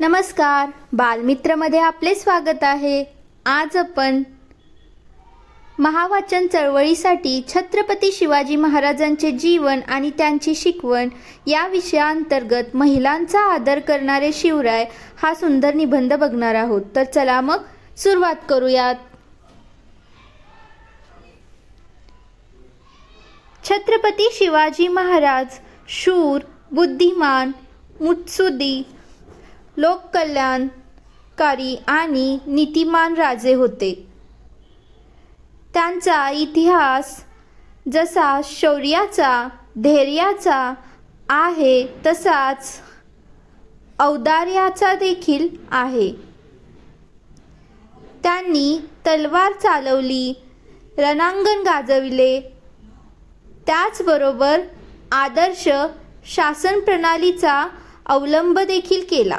नमस्कार. बालमित्रमध्ये आपले स्वागत आहे. आज आपण महावाचन चळवळीसाठी छत्रपती शिवाजी महाराजांचे जीवन आणि त्यांची शिकवण या विषयाअंतर्गत महिलांचा आदर करणारे शिवराय हा सुंदर निबंध बघणार आहोत. तर चला मग सुरुवात करूयात. छत्रपती शिवाजी महाराज शूर बुद्धिमान मुत्सुदी लोककल्याणकारी आणि नीतिमान राजे होते. त्यांचा इतिहास जसा शौर्याचा धैर्याचा आहे तसाच औदार्याचा देखील आहे. त्यांनी तलवार चालवली रणांगण गाजविले. त्याचबरोबर आदर्श शासन प्रणालीचा अवलंब देखील केला.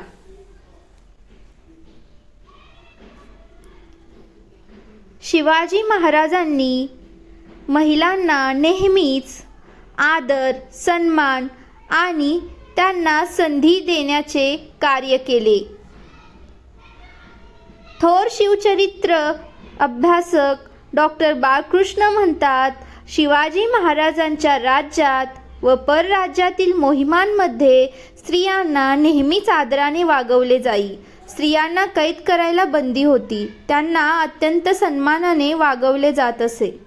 शिवाजी महाराजांनी महिलांना नेहमीच आदर सन्मान आणि त्यांना संधी देण्याचे कार्य केले. थोर शिवचरित्र अभ्यासक डॉक्टर बाळकृष्ण म्हणतात शिवाजी महाराजांच्या राज्यात व परराज्यातील मोहिमांमध्ये स्त्रियांना नेहमीच आदराने वागवले जाई. स्त्रियांना कैद करायला बंदी होती. त्यांना अत्यंत सन्मानाने वागवले जात असे.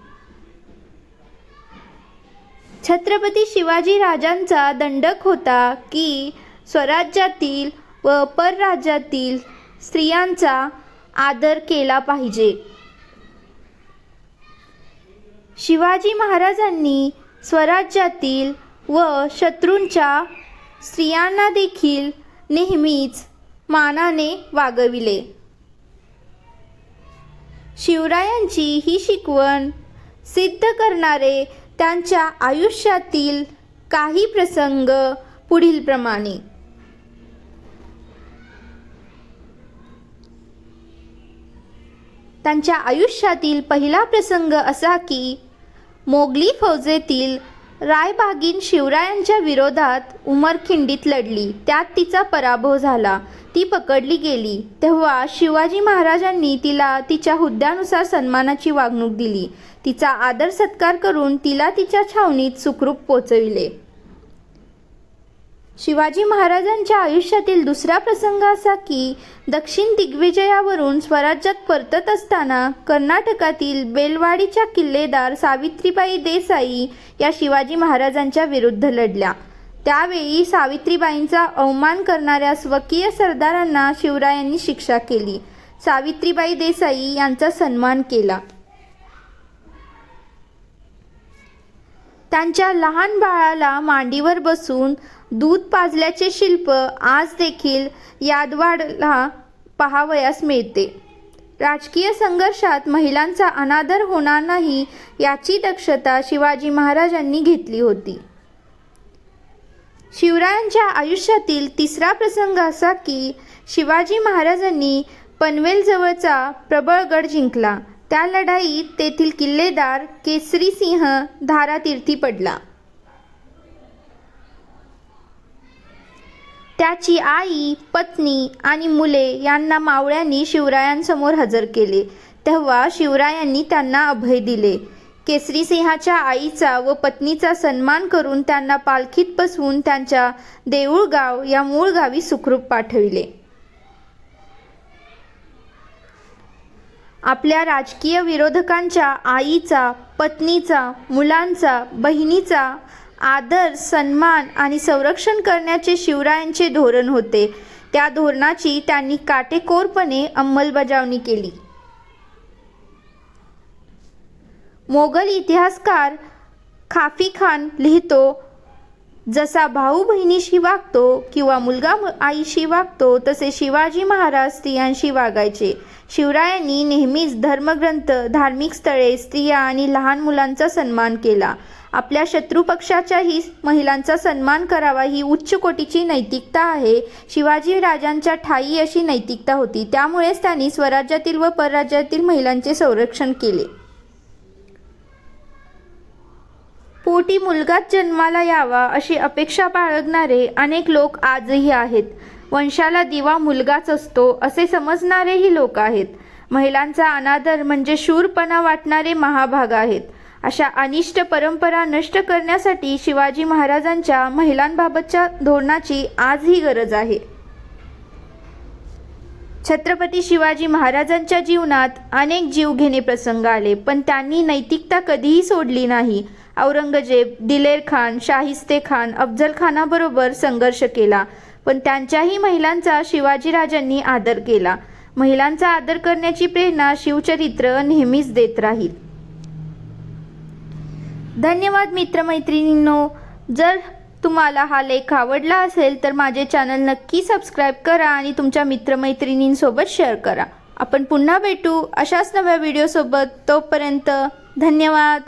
छत्रपती शिवाजी राजांचा दंडक होता की स्वराज्यातील व परराज्यातील स्त्रियांचा आदर केला पाहिजे. शिवाजी महाराजांनी स्वराज्यातील व शत्रूंच्या स्त्रियांना देखील नेहमीच मानाने वागविले. शिवरायांची ही शिकवण सिद्ध करणारे त्यांच्या आयुष्यातील काही प्रसंग पुढीलप्रमाणे त्यांच्या आयुष्यातील पहिला प्रसंग असा की मोगली फौजेतील रायबागीन शिवरायांच्या विरोधात उमरखिंडीत लढली. त्यात तिचा पराभव झाला. ती पकडली गेली. तेव्हा शिवाजी महाराजांनी तिला तिच्या हुद्द्यानुसार सन्मानाची वागणूक दिली. तिचा आदर सत्कार करून तिला तिच्या छावणीत सुखरूप पोचविले. शिवाजी महाराजांच्या आयुष्यातील दुसरा प्रसंग असा की दक्षिण दिग्विजयावरून स्वराज्यात परतत असताना कर्नाटकातील बेलवाडीच्या किल्लेदार सावित्रीबाई देसाई या शिवाजी महाराजांच्या विरुद्ध लढल्या. त्यावेळी सावित्रीबाईंचा अवमान करणाऱ्या स्वकीय सरदारांना शिवरायांनी शिक्षा केली. सावित्रीबाई देसाई यांचा सन्मान केला. त्यांच्या लहान बाळाला मांडीवर बसून दूध पाजल्याचे शिल्प आज देखील यादवाडला पाहावयास मिळते. राजकीय संघर्षात महिलांचा अनादर होणार नाही याची दक्षता शिवाजी महाराजांनी घेतली होती. शिवरायांच्या आयुष्यातील तिसरा प्रसंग असा की शिवाजी महाराजांनी पनवेलजवळचा प्रबळगड जिंकला. त्या लढाईत तेथील किल्लेदार केसरी सिंह धारातीर्थी पडला. त्याची आई पत्नी आणि मुले यांना मावळ्यांनी शिवरायांसमोर हजर केले. तेव्हा शिवरायांनी त्यांना अभय दिले. केसरी सिंहाच्या आईचा व पत्नीचा सन्मान करून त्यांना पालखीत बसवून त्यांच्या देऊळगाव या मूळ गावी सुखरूप पाठविले. आपल्या राजकीय विरोधकांच्या आईचा पत्नीचा मुलांचा बहिणीचा आदर सन्मान आणि संरक्षण करण्याचे शिवरायांचे धोरण होते. त्या धोरणाची त्यांनी काटेकोरपणे अंमलबजावणी केली. मोगल इतिहासकार खाफी खान लिहितो जसा भाऊ बहिणीशी वागतो किंवा मुलगा आईशी वागतो तसे शिवाजी महाराज स्त्रियांशी वागायचे. शिवरायांनी नेहमीच धर्मग्रंथ धार्मिक स्थळे स्त्रिया आणि लहान मुलांचा सन्मान केला. आपल्या शत्रुपक्षाच्याही महिलांचा सन्मान करावा ही उच्च कोटीची नैतिकता आहे. शिवाजी राजांच्या ठाई अशी नैतिकता होती. त्यामुळेच त्यांनी स्वराज्यातील व परराज्यातील महिलांचे संरक्षण केले. पोटी मुलगाच जन्माला यावा अशी अपेक्षा बाळगणारे अनेक लोक आजही आहेत. वंशाला दिवा मुलगाच असतो असे समजणारेही लोक आहेत. महिलांचा अनादर म्हणजे शूरपणा वाटणारे महाभाग आहेत. अशा अनिष्ट परंपरा नष्ट करण्यासाठी शिवाजी महाराजांच्या महिलांबाबतच्या धोरणाची आजही गरज आहे. छत्रपती शिवाजी महाराजांच्या जीवनात अनेक जीवघेणे प्रसंग आले पण त्यांनी नैतिकता कधीही सोडली नाही. औरंगजेब दिलेर खान शाहिस्ते खान अफजल खानाबरोबर संघर्ष केला. पण त्यांच्याही महिलांचा शिवाजीराजांनी आदर केला. महिलांचा आदर करण्याची प्रेरणा शिवचरित्र नेहमीच देत राहील. धन्यवाद मित्रमैत्रिणींनो. जर तुम्हाला हा लेख आवडला असेल तर माझे चॅनल नक्की सबस्क्राईब करा आणि तुमच्या मित्रमैत्रिणींसोबत शेअर करा. आपण पुन्हा भेटू अशाच नव्या व्हिडिओसोबत. तोपर्यंत धन्यवाद.